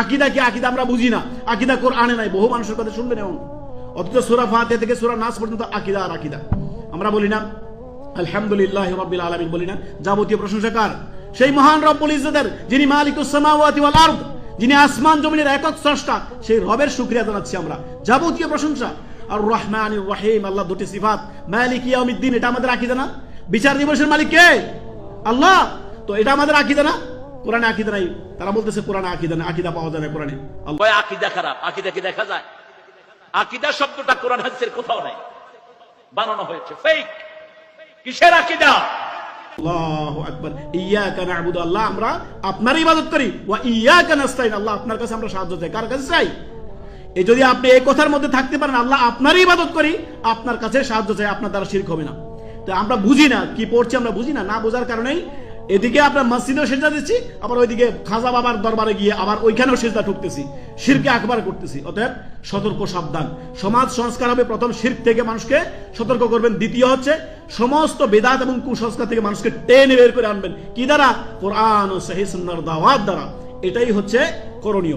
আকিদা কি আকিদা আমরা বুঝি না। আকিদা কোরআনে নাই, বহু মানুষের কথা শুনবেন এমন অথচ সূরা ফাতিহা থেকে সূরা নাস পর্যন্ত আকিদা আর আকিদা। আমরা বলি না, আলহামদুলিল্লাহ রাব্বিল আলামিন বলি না, যাবতীয় প্রশংসা কার? সেই মহান রব্বুল ইজ্জতের, যিনি মালিকুস সামাওয়াতি ওয়াল আরদ, যিনি আসমান জমিনের একক স্রষ্টা, সেই রবের শুকরিয়া জানাচ্ছি আমরা। যাবতীয় প্রশংসা। আর রহমান রহিম, আল্লাহ দুটি সিফাত। মালিক ইয়াউমিদ্দিন, এটা আমাদের আকিদা না? বিচার দিবসের মালিক কে? আল্লাহ! তো এটা আমাদের আকিদা না? কোরআনে আকিদা নাই। তারা বলতেছে কোরআনে আকিদা না আকিদা পাওয়া যায় না কোরআনে। আল্লাহ। আকিদা খারাপ? আকিদা কি দেখা যায়? আকিদা শব্দটা কোরআন হাদিসের কোথাও নাই। বানানো হয়েছে। ফেক কিসের আকিদা? আল্লাহু আকবার। ইয়াকা না'বুদু আল্লাহ আমরা আপনার ইবাদত করি। ওয়া ইয়াকা নাস্তাইন আল্লাহ আপনার কাছে আমরা সাহায্য চাই। কার কাছে চাই? এই যদি আপনি এই কথার মধ্যে থাকতে পারেন আল্লাহ আপনারই ইবাদত করি আপনার কাছে সাহায্য চাই আপনার দ্বারা শিরক হবে না। তো আমরা বুঝি না কি পড়ছি আমরা বুঝি না। না বোঝার কারণেই এদিকে আপনার মসজিদেও সেজদা দিচ্ছি, আবার ওইদিকে খাজা বাবার দরবারে গিয়ে আবার ওইখানেও সেজদা ঠুকতেছি। শিরকে আকবার করতেছি। অতএব সতর্ক সাবধান। সমাজ সংস্কার হবে প্রথম শির্ক থেকে মানুষকে সতর্ক করবেন। দ্বিতীয় হচ্ছে সমস্ত বেদাত এবং কুসংস্কার থেকে মানুষকে টেনে বের করে আনবেন। কি দ্বারা? কোরআন ও সহিসার দাওয়াত দ্বারা। এটাই হচ্ছে করণীয়।